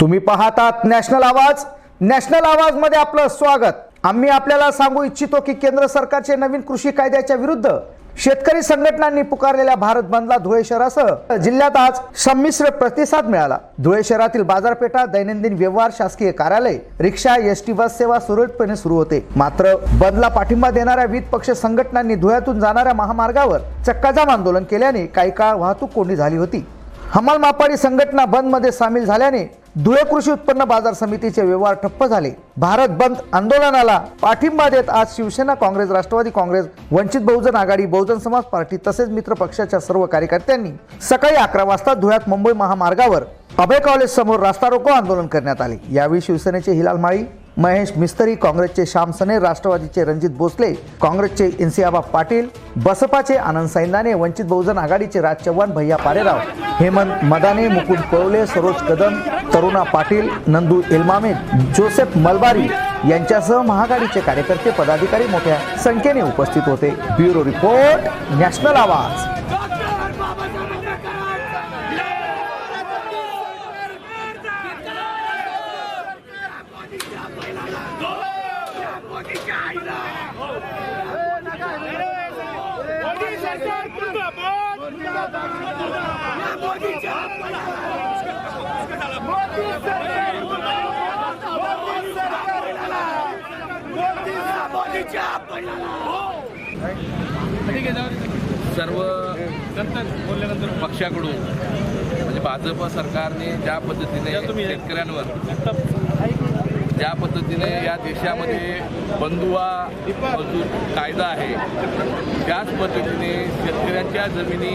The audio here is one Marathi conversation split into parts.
तुम्ही पाहतात नॅशनल आवाज. नॅशनल आवाजमध्ये आपलं स्वागत. आम्ही आपल्याला सांगू इच्छितो की केंद्र सरकारचे नवीन कृषी कायद्याच्या विरुद्ध शेतकरी संघटनांनी पुकारलेल्या भारत बंदला धुळे शहरासह जिल्ह्यात आज संमिश्र प्रतिसाद मिळाला. धुळे शहरातील बाजारपेठा दैनंदिन व्यवहार शासकीय कार्यालय रिक्षा एस टी बस सेवा सुरळीतपणे सुरू होते. मात्र बंदला पाठिंबा देणाऱ्या विविध पक्ष संघटनांनी धुळ्यातून जाणाऱ्या महामार्गावर चक्काजाम आंदोलन केल्याने काही काळ वाहतूक कोंडी झाली होती. हमाल मापाडी संघटना बंदमध्ये सामील झाल्याने धुळे कृषी उत्पन्न बाजार समितीचे व्यवहार ठप्प झाले. भारत बंद आंदोलनाला पाठिंबा देत आज शिवसेना काँग्रेस राष्ट्रवादी काँग्रेस वंचित बहुजन आघाडी बहुजन समाज पार्टी तसेच मित्र पक्षाच्या सर्व कार्यकर्त्यांनी सकाळी अकरा वाजता धुळ्यात मुंबई महामार्गावर अभय कॉलेज समोर रास्ता रोको आंदोलन करण्यात आले. यावेळी शिवसेनेचे हिलाल माळी महेश मिस्तरी काँग्रेसचे श्याम सने राष्ट्रवादीचे रणजित भोसले काँग्रेसचे इन्सियाबा पाटील बसपाचे आनंद सैंदाने वंचित बहुजन आघाडीचे राज चव्हाण भैया पारेराव हेमंत मदाने मुकुंद कवले सरोज कदम तरुणा पाटील नंदू एल्मामे जोसेफ मलबारी यांच्यासह महाआघाडीचे कार्यकर्ते पदाधिकारी मोठ्या संख्येने उपस्थित होते. ब्युरो रिपोर्ट नॅशनल आवाज. मोदी सरकार मोदी मोदी सर्व पक्षाकडून म्हणजे भाजप सरकारने ज्या पद्धतीने शेतकऱ्यांवर ज्या पद्धतीने या देशामध्ये बंधुआ मजूर कायदा आहे त्याच पद्धतीने शेतकऱ्यांच्या जमिनी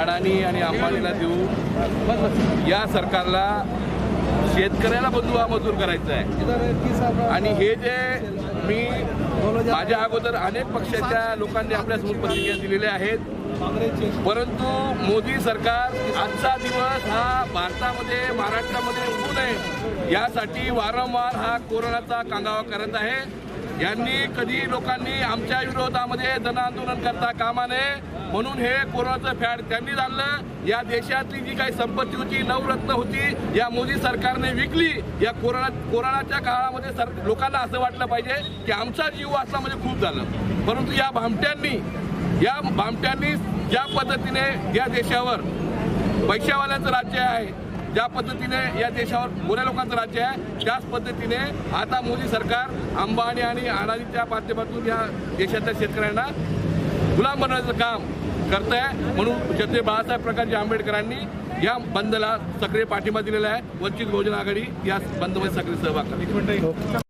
अडाणी आणि अंबानीला देऊ या सरकारला शेतकऱ्याला बंधुआ मजूर करायचं आहे. आणि हे जे मी माझ्या अगोदर अनेक पक्षाच्या लोकांनी आपल्यासमोर प्रतिक्रिया दिलेल्या आहेत. परंतु मोदी सरकार आजचा दिवस हा भारतामध्ये महाराष्ट्रामध्ये होऊ नये यासाठी वारंवार हा कोरोनाचा कांगावा करत आहे. यांनी कधी लोकांनी आमच्या विरोधामध्ये जनआंदोलन करता कामा नये. म्हणून हे कोरोनाचं फॅड त्यांनी आणलं. या देशातली जी काही संपत्ती होती नवरत्न होती या मोदी सरकारने विकली. या कोरोना कोरोनाच्या काळामध्ये सर लोकांना असं वाटलं पाहिजे की आमचा जीव असला म्हणजे खूप झालं. परंतु या भामट्यांनी या भामट्यांनी ज्या पद्धतीने या देशावर पैशावाल्यांचं राज्य आहे ज्या पद्धतीने या देशावर मोऱ्या लोकांचं राज्य आहे त्याच पद्धतीने आता मोदी सरकार अंबानी आणि अडाणीच्या माध्यमातून या देशातल्या शेतकऱ्यांना गुलाम बनवण्याचं काम करत आहे म्हणून छत्रपती बाळासाहेब प्रकाशजी आंबेडकरांनी या बंदला सक्रिय पाठिंबा दिलेला आहे. वंचित बहुजन आघाडी या बंदमध्ये सक्रिय सहभाग